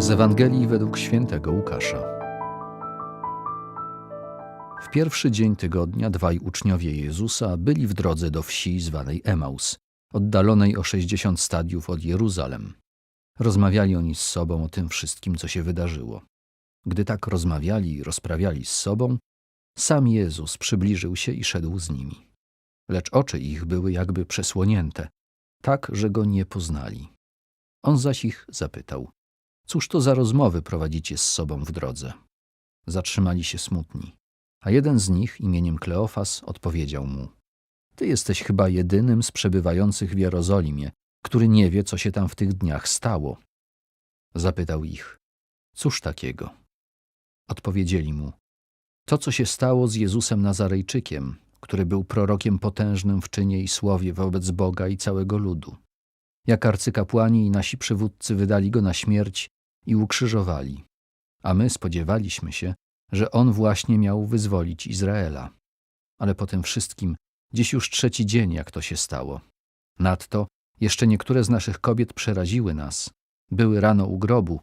Z Ewangelii według świętego Łukasza. W pierwszy dzień tygodnia dwaj uczniowie Jezusa byli w drodze do wsi zwanej Emaus, oddalonej o 60 stadiów od Jeruzalem. Rozmawiali oni z sobą o tym wszystkim, co się wydarzyło. Gdy tak rozmawiali i rozprawiali z sobą, sam Jezus przybliżył się i szedł z nimi. Lecz oczy ich były jakby przesłonięte, tak, że go nie poznali. On zaś ich zapytał: Cóż to za rozmowy prowadzicie z sobą w drodze? Zatrzymali się smutni. A jeden z nich, imieniem Kleofas, odpowiedział mu: Ty jesteś chyba jedynym z przebywających w Jerozolimie, który nie wie, co się tam w tych dniach stało. Zapytał ich: Cóż takiego? Odpowiedzieli mu: To, co się stało z Jezusem Nazarejczykiem, który był prorokiem potężnym w czynie i słowie wobec Boga i całego ludu. Jak arcykapłani i nasi przywódcy wydali go na śmierć i ukrzyżowali, a my spodziewaliśmy się, że on właśnie miał wyzwolić Izraela. Ale po tym wszystkim dziś już trzeci dzień, jak to się stało. Nadto jeszcze niektóre z naszych kobiet przeraziły nas. Były rano u grobu,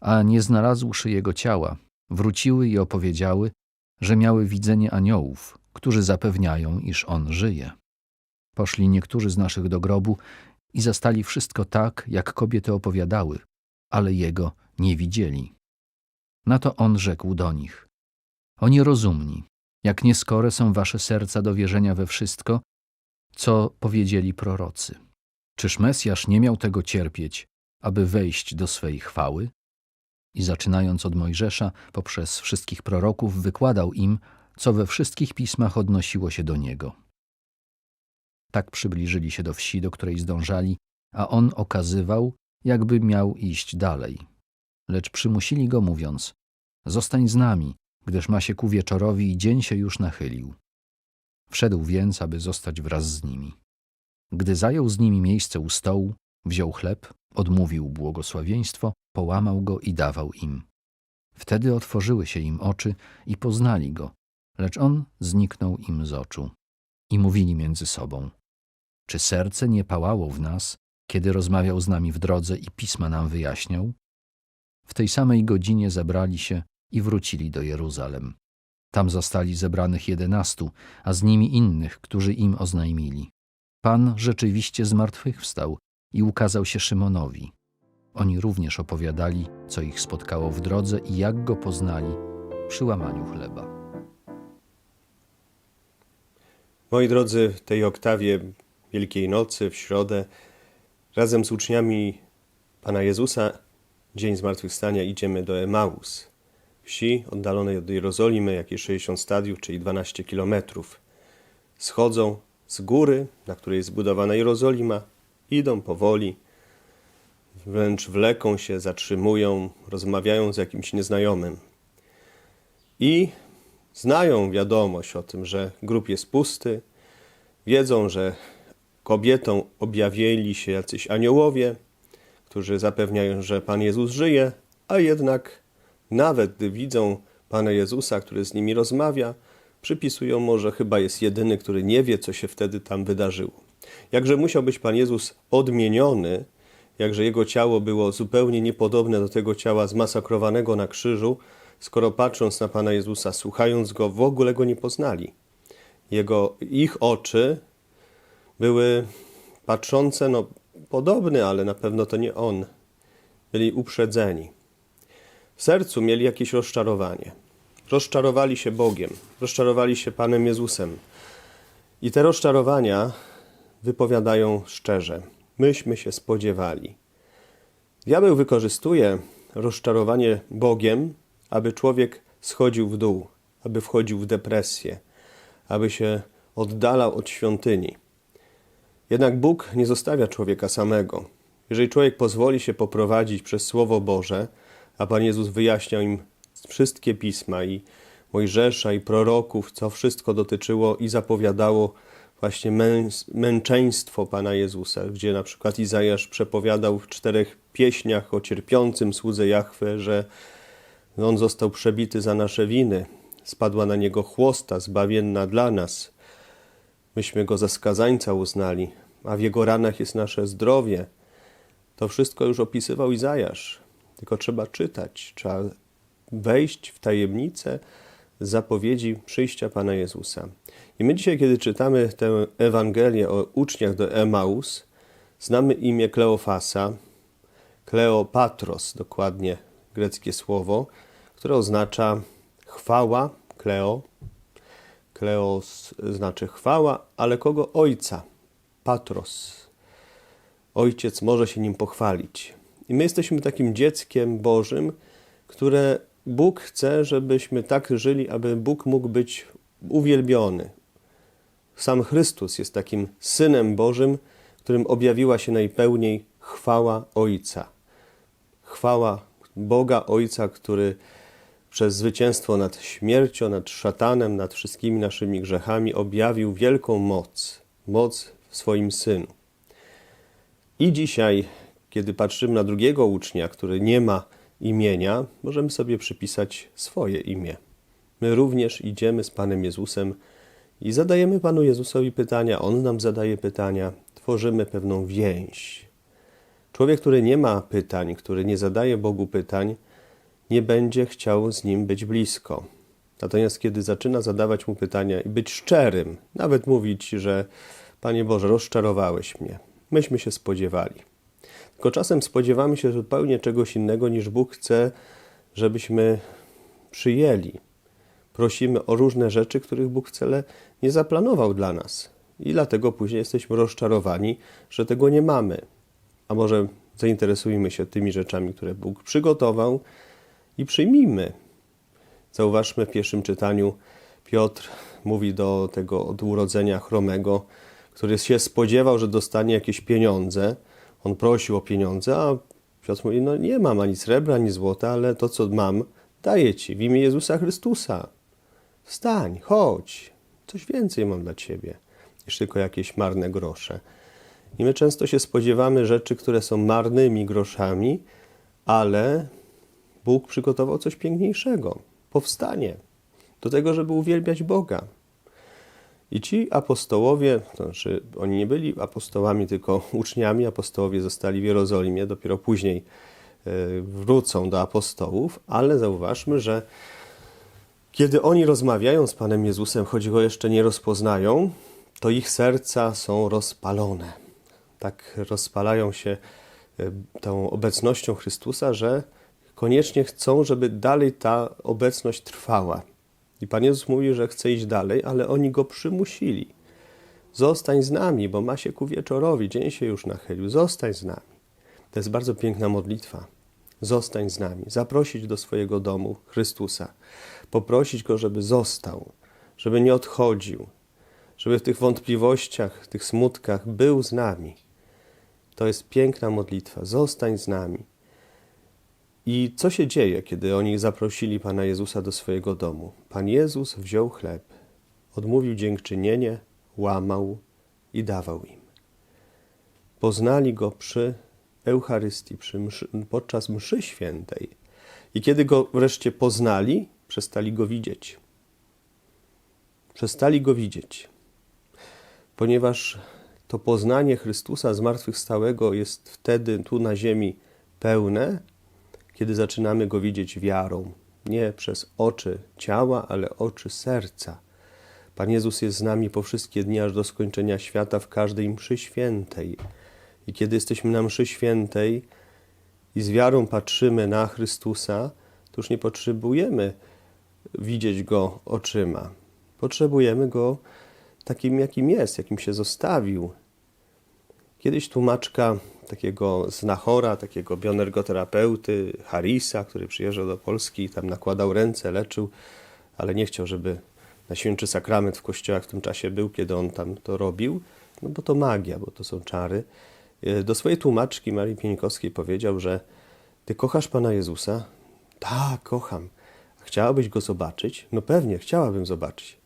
a nie znalazłszy jego ciała, wróciły i opowiedziały, że miały widzenie aniołów, którzy zapewniają, iż on żyje. Poszli niektórzy z naszych do grobu i zastali wszystko tak, jak kobiety opowiadały, ale jego nie widzieli. Na to on rzekł do nich: Oni rozumni, jak nieskore są wasze serca do wierzenia we wszystko, co powiedzieli prorocy. Czyż Mesjasz nie miał tego cierpieć, aby wejść do swej chwały? I zaczynając od Mojżesza, poprzez wszystkich proroków, wykładał im, co we wszystkich pismach odnosiło się do niego. Tak przybliżyli się do wsi, do której zdążali, a on okazywał, jakby miał iść dalej. Lecz przymusili go, mówiąc: Zostań z nami, gdyż ma się ku wieczorowi i dzień się już nachylił. Wszedł więc, aby zostać wraz z nimi. Gdy zajął z nimi miejsce u stołu, wziął chleb, odmówił błogosławieństwo, połamał go i dawał im. Wtedy otworzyły się im oczy i poznali go, lecz on zniknął im z oczu. I mówili między sobą: Czy serce nie pałało w nas, kiedy rozmawiał z nami w drodze i pisma nam wyjaśniał? W tej samej godzinie zebrali się i wrócili do Jeruzalem. Tam zastali zebranych jedenastu, a z nimi innych, którzy im oznajmili. Pan rzeczywiście zmartwychwstał i ukazał się Szymonowi. Oni również opowiadali, co ich spotkało w drodze i jak go poznali przy łamaniu chleba. Moi drodzy, w tej oktawie Wielkiej Nocy, w środę, razem z uczniami Pana Jezusa, dzień zmartwychwstania, idziemy do Emaus, wsi oddalonej od Jerozolimy, jakieś 60 stadiów, czyli 12 kilometrów. Schodzą z góry, na której jest zbudowana Jerozolima, idą powoli, wręcz wleką się, zatrzymują, rozmawiają z jakimś nieznajomym. I znają wiadomość o tym, że grób jest pusty, wiedzą, że kobietom objawili się jacyś aniołowie, którzy zapewniają, że Pan Jezus żyje, a jednak nawet gdy widzą Pana Jezusa, który z nimi rozmawia, przypisują mu, że chyba jest jedyny, który nie wie, co się wtedy tam wydarzyło. Jakże musiał być Pan Jezus odmieniony, jakże jego ciało było zupełnie niepodobne do tego ciała zmasakrowanego na krzyżu, skoro patrząc na Pana Jezusa, słuchając Go, w ogóle Go nie poznali. Jego, ich oczy były patrzące, no podobne, ale na pewno to nie On. Byli uprzedzeni. W sercu mieli jakieś rozczarowanie. Rozczarowali się Bogiem, rozczarowali się Panem Jezusem. I te rozczarowania wypowiadają szczerze. Myśmy się spodziewali. Diabeł wykorzystuje rozczarowanie Bogiem, aby człowiek schodził w dół, aby wchodził w depresję, aby się oddalał od świątyni. Jednak Bóg nie zostawia człowieka samego. Jeżeli człowiek pozwoli się poprowadzić przez Słowo Boże, a Pan Jezus wyjaśniał im wszystkie pisma i Mojżesza i proroków, co wszystko dotyczyło i zapowiadało właśnie mę męczeństwo Pana Jezusa, gdzie na przykład Izajasz przepowiadał w czterech pieśniach o cierpiącym słudze Jahwe, że on został przebity za nasze winy, spadła na niego chłosta zbawienna dla nas. Myśmy go za skazańca uznali, a w jego ranach jest nasze zdrowie. To wszystko już opisywał Izajasz. tylko trzeba czytać, trzeba wejść w tajemnicę zapowiedzi przyjścia Pana Jezusa. I my dzisiaj, kiedy czytamy tę Ewangelię o uczniach do Emaus, znamy imię Kleofasa, Kleopatros, dokładnie greckie słowo, które oznacza chwała, kleo. Kleos znaczy chwała, ale kogo? Ojca, patros. Ojciec może się nim pochwalić. I my jesteśmy takim dzieckiem Bożym, które Bóg chce, żebyśmy tak żyli, aby Bóg mógł być uwielbiony. Sam Chrystus jest takim Synem Bożym, którym objawiła się najpełniej chwała Ojca. Chwała Boga Ojca, który przez zwycięstwo nad śmiercią, nad szatanem, nad wszystkimi naszymi grzechami objawił wielką moc, moc w swoim Synu. I dzisiaj, kiedy patrzymy na drugiego ucznia, który nie ma imienia, możemy sobie przypisać swoje imię. My również idziemy z Panem Jezusem i zadajemy Panu Jezusowi pytania, On nam zadaje pytania, tworzymy pewną więź. Człowiek, który nie ma pytań, który nie zadaje Bogu pytań, nie będzie chciał z nim być blisko. Natomiast kiedy zaczyna zadawać mu pytania i być szczerym, nawet mówić, że Panie Boże, rozczarowałeś mnie, myśmy się spodziewali. Tylko czasem spodziewamy się zupełnie czegoś innego, niż Bóg chce, żebyśmy przyjęli. Prosimy o różne rzeczy, których Bóg wcale nie zaplanował dla nas. I dlatego później jesteśmy rozczarowani, że tego nie mamy. A może zainteresujmy się tymi rzeczami, które Bóg przygotował i przyjmijmy. Zauważmy w pierwszym czytaniu, Piotr mówi do tego od urodzenia chromego, który się spodziewał, że dostanie jakieś pieniądze. On prosił o pieniądze, a Piotr mówi, no nie mam ani srebra, ani złota, ale to, co mam, daję ci w imię Jezusa Chrystusa. Wstań, chodź, coś więcej mam dla ciebie niż tylko jakieś marne grosze. I my często się spodziewamy rzeczy, które są marnymi groszami, ale Bóg przygotował coś piękniejszego powstanie do tego, żeby uwielbiać Boga. I ci apostołowie, to znaczy oni nie byli apostołami, tylko uczniami, apostołowie zostali w Jerozolimie, dopiero później e, wrócą do apostołów, ale zauważmy, że kiedy oni rozmawiają z Panem Jezusem, choć go jeszcze nie rozpoznają, to ich serca są rozpalone. Tak rozpalają się e, tą obecnością Chrystusa, że koniecznie chcą, żeby dalej ta obecność trwała. I Pan Jezus mówi, że chce iść dalej, ale oni go przymusili. Zostań z nami, bo ma się ku wieczorowi, dzień się już nachylił. Zostań z nami. To jest bardzo piękna modlitwa. Zostań z nami. Zaprosić do swojego domu Chrystusa. Poprosić go, żeby został, żeby nie odchodził, żeby w tych wątpliwościach, w tych smutkach był z nami. To jest piękna modlitwa. Zostań z nami. I co się dzieje, kiedy oni zaprosili Pana Jezusa do swojego domu? Pan Jezus wziął chleb, odmówił dziękczynienie, łamał i dawał im. Poznali go przy Eucharystii, przy mszy, podczas mszy świętej. I kiedy go wreszcie poznali, przestali go widzieć. Przestali go widzieć, ponieważ to poznanie Chrystusa zmartwychwstałego jest wtedy tu na ziemi pełne, kiedy zaczynamy go widzieć wiarą, nie przez oczy ciała, ale oczy serca. Pan Jezus jest z nami po wszystkie dni, aż do skończenia świata, w każdej mszy świętej. I kiedy jesteśmy na mszy świętej i z wiarą patrzymy na Chrystusa, to już nie potrzebujemy widzieć Go oczyma. Potrzebujemy Go takim, jakim jest, jakim się zostawił. Kiedyś tłumaczka takiego znachora, takiego bioenergoterapeuty Harisa, który przyjeżdżał do Polski i tam nakładał ręce, leczył, ale nie chciał, żeby na święczy sakrament w kościołach w tym czasie był, kiedy on tam to robił, no bo to magia, bo to są czary. Do swojej tłumaczki Marii Pieńkowskiej powiedział, że ty kochasz Pana Jezusa? Tak, kocham. Chciałabyś Go zobaczyć? No pewnie, chciałabym zobaczyć.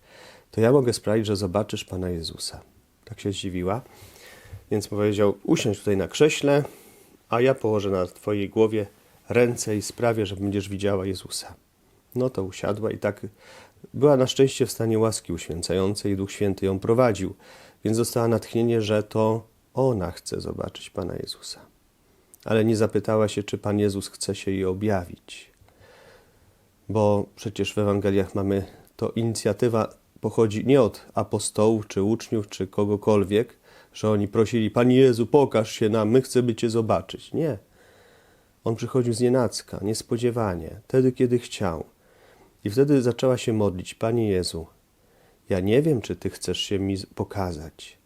To ja mogę sprawić, że zobaczysz Pana Jezusa. Tak się zdziwiła. Więc powiedział: Usiądź tutaj na krześle, a ja położę na Twojej głowie ręce i sprawię, że będziesz widziała Jezusa. No to usiadła i tak była na szczęście w stanie łaski uświęcającej i Duch Święty ją prowadził, więc dostała natchnienie, że to ona chce zobaczyć Pana Jezusa. ale nie zapytała się, czy Pan Jezus chce się jej objawić. Bo przecież w Ewangeliach mamy to inicjatywa pochodzi nie od apostołów, czy uczniów, czy kogokolwiek, że oni prosili, Panie Jezu, pokaż się nam, my chcemy Cię zobaczyć. Nie. On przychodził z nienacka, niespodziewanie, wtedy, kiedy chciał. I wtedy zaczęła się modlić, Panie Jezu, ja nie wiem, czy Ty chcesz się mi pokazać.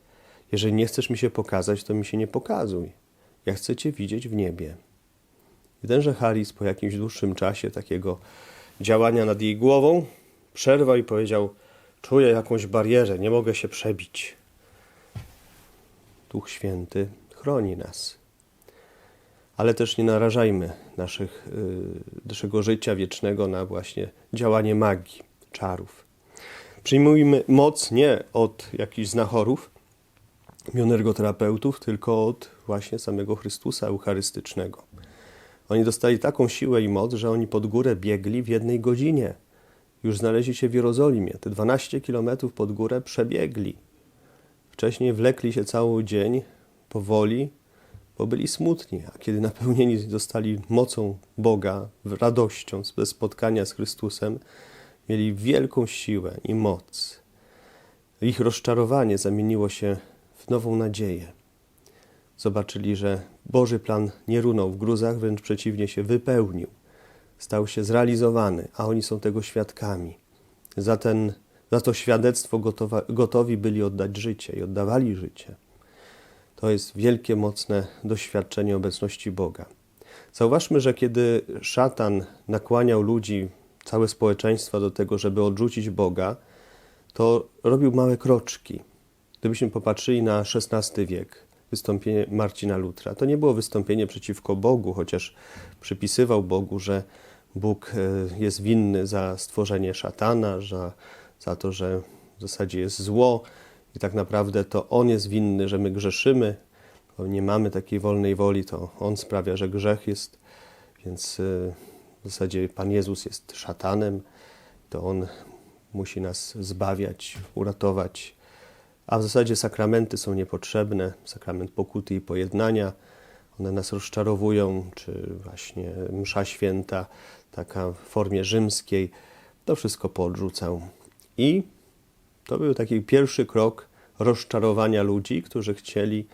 Jeżeli nie chcesz mi się pokazać, to mi się nie pokazuj. Ja chcę Cię widzieć w niebie. I tenże Haris po jakimś dłuższym czasie takiego działania nad jej głową przerwał i powiedział, czuję jakąś barierę, nie mogę się przebić. Duch Święty chroni nas. Ale też nie narażajmy naszych, y, naszego życia wiecznego na właśnie działanie magii, czarów. Przyjmujmy moc nie od jakichś znachorów, mionergoterapeutów, tylko od właśnie samego Chrystusa Eucharystycznego. Oni dostali taką siłę i moc, że oni pod górę biegli w jednej godzinie. Już znaleźli się w Jerozolimie. Te 12 kilometrów pod górę przebiegli. Wcześniej wlekli się cały dzień powoli, bo byli smutni, a kiedy napełnieni zostali mocą Boga, radością ze spotkania z Chrystusem, mieli wielką siłę i moc. Ich rozczarowanie zamieniło się w nową nadzieję. Zobaczyli, że Boży plan nie runął w gruzach, wręcz przeciwnie się wypełnił. Stał się zrealizowany, a oni są tego świadkami. Za, ten, za to świadectwo gotowa, gotowi byli oddać życie i oddawali życie. To jest wielkie, mocne doświadczenie obecności Boga. Zauważmy, że kiedy szatan nakłaniał ludzi, całe społeczeństwa do tego, żeby odrzucić Boga, to robił małe kroczki. Gdybyśmy popatrzyli na XVI wiek, wystąpienie Marcina Lutra, to nie było wystąpienie przeciwko Bogu, chociaż przypisywał Bogu, że Bóg e, jest winny za stworzenie szatana, za, za to, że w zasadzie jest zło i tak naprawdę to On jest winny, że my grzeszymy, bo nie mamy takiej wolnej woli, to On sprawia, że grzech jest, więc e, w zasadzie Pan Jezus jest szatanem, to On musi nas zbawiać, uratować, a w zasadzie sakramenty są niepotrzebne, sakrament pokuty i pojednania, one nas rozczarowują, czy właśnie msza święta, taka w formie rzymskiej, to wszystko poodrzucał. I to był taki pierwszy krok rozczarowania ludzi, którzy chcieli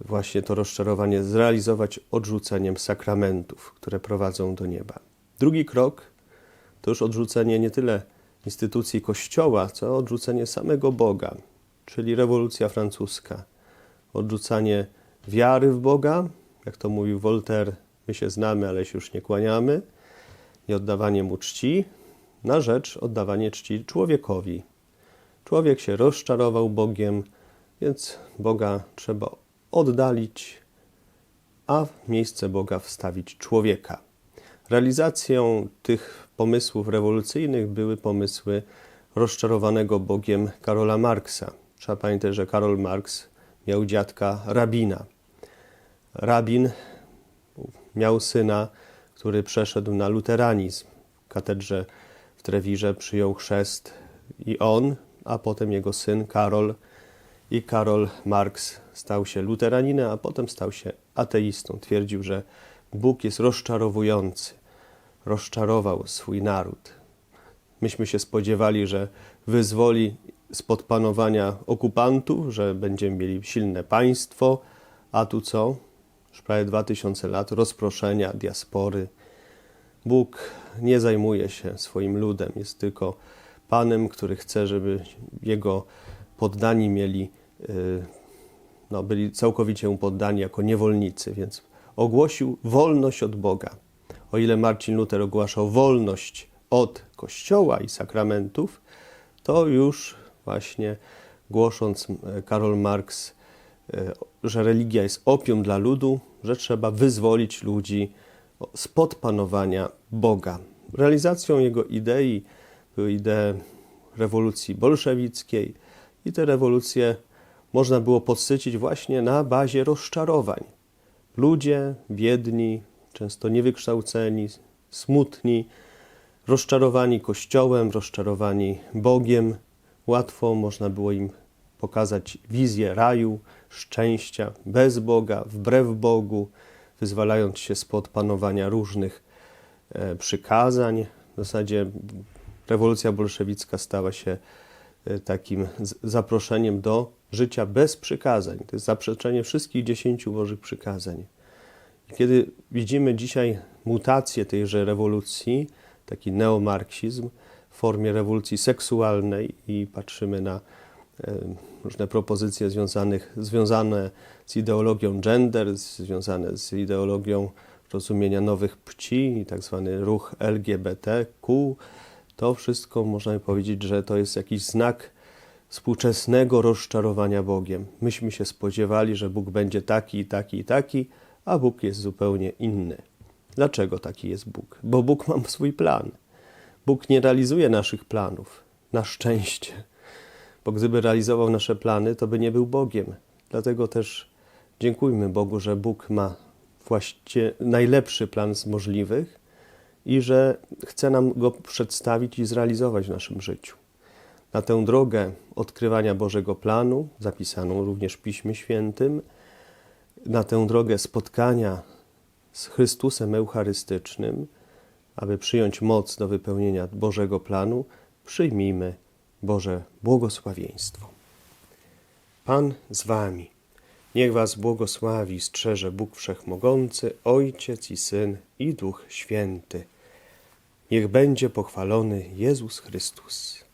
właśnie to rozczarowanie zrealizować odrzuceniem sakramentów, które prowadzą do nieba. Drugi krok to już odrzucenie nie tyle instytucji Kościoła, co odrzucenie samego Boga, czyli rewolucja francuska. Odrzucanie wiary w Boga, jak to mówił Voltaire, my się znamy, ale się już nie kłaniamy, i oddawanie mu czci, na rzecz oddawanie czci człowiekowi. Człowiek się rozczarował Bogiem, więc Boga trzeba oddalić, a w miejsce Boga wstawić człowieka. Realizacją tych pomysłów rewolucyjnych były pomysły rozczarowanego Bogiem Karola Marksa. Trzeba pamiętać, że Karol Marx miał dziadka rabina. Rabin miał syna, który przeszedł na luteranizm. W katedrze w Trewirze przyjął chrzest i on, a potem jego syn Karol. I Karol Marx stał się luteraninem, a potem stał się ateistą. Twierdził, że Bóg jest rozczarowujący. Rozczarował swój naród. Myśmy się spodziewali, że wyzwoli spod panowania okupantów, że będziemy mieli silne państwo, a tu co? Już prawie 2000 lat rozproszenia, diaspory. Bóg nie zajmuje się swoim ludem, jest tylko Panem, który chce, żeby jego poddani mieli, y, no, byli całkowicie mu poddani jako niewolnicy, więc ogłosił wolność od Boga. O ile Marcin Luther ogłaszał wolność od Kościoła i sakramentów, to już właśnie głosząc e, Karol Marx, e, że religia jest opium dla ludu, że trzeba wyzwolić ludzi spod panowania Boga. Realizacją jego idei były idee rewolucji bolszewickiej i te rewolucje można było podsycić właśnie na bazie rozczarowań. Ludzie biedni, często niewykształceni, smutni, rozczarowani Kościołem, rozczarowani Bogiem, Łatwo można było im pokazać wizję raju, szczęścia bez Boga, wbrew Bogu, wyzwalając się spod panowania różnych e, przykazań. W zasadzie rewolucja bolszewicka stała się e, takim zaproszeniem do życia bez przykazań. To jest zaprzeczenie wszystkich dziesięciu Bożych przykazań. Kiedy widzimy dzisiaj mutację tejże rewolucji, taki neomarksizm w formie rewolucji seksualnej i patrzymy na różne propozycje związanych, związane z ideologią gender, związane z ideologią rozumienia nowych płci tak zwany ruch LGBTQ, to wszystko można powiedzieć, że to jest jakiś znak współczesnego rozczarowania Bogiem. Myśmy się spodziewali, że Bóg będzie taki, taki, taki, a Bóg jest zupełnie inny. Dlaczego taki jest Bóg? Bo Bóg ma swój plan. Bóg nie realizuje naszych planów, na szczęście. Bo gdyby realizował nasze plany, to by nie był Bogiem. Dlatego też dziękujmy Bogu, że Bóg ma właściwie najlepszy plan z możliwych i że chce nam go przedstawić i zrealizować w naszym życiu. Na tę drogę odkrywania Bożego planu, zapisaną również w Piśmie Świętym, na tę drogę spotkania z Chrystusem Eucharystycznym, aby przyjąć moc do wypełnienia Bożego planu, przyjmijmy Boże błogosławieństwo. Pan z Wami. Niech Was błogosławi strzeże Bóg Wszechmogący, Ojciec i Syn i Duch Święty. Niech będzie pochwalony Jezus Chrystus.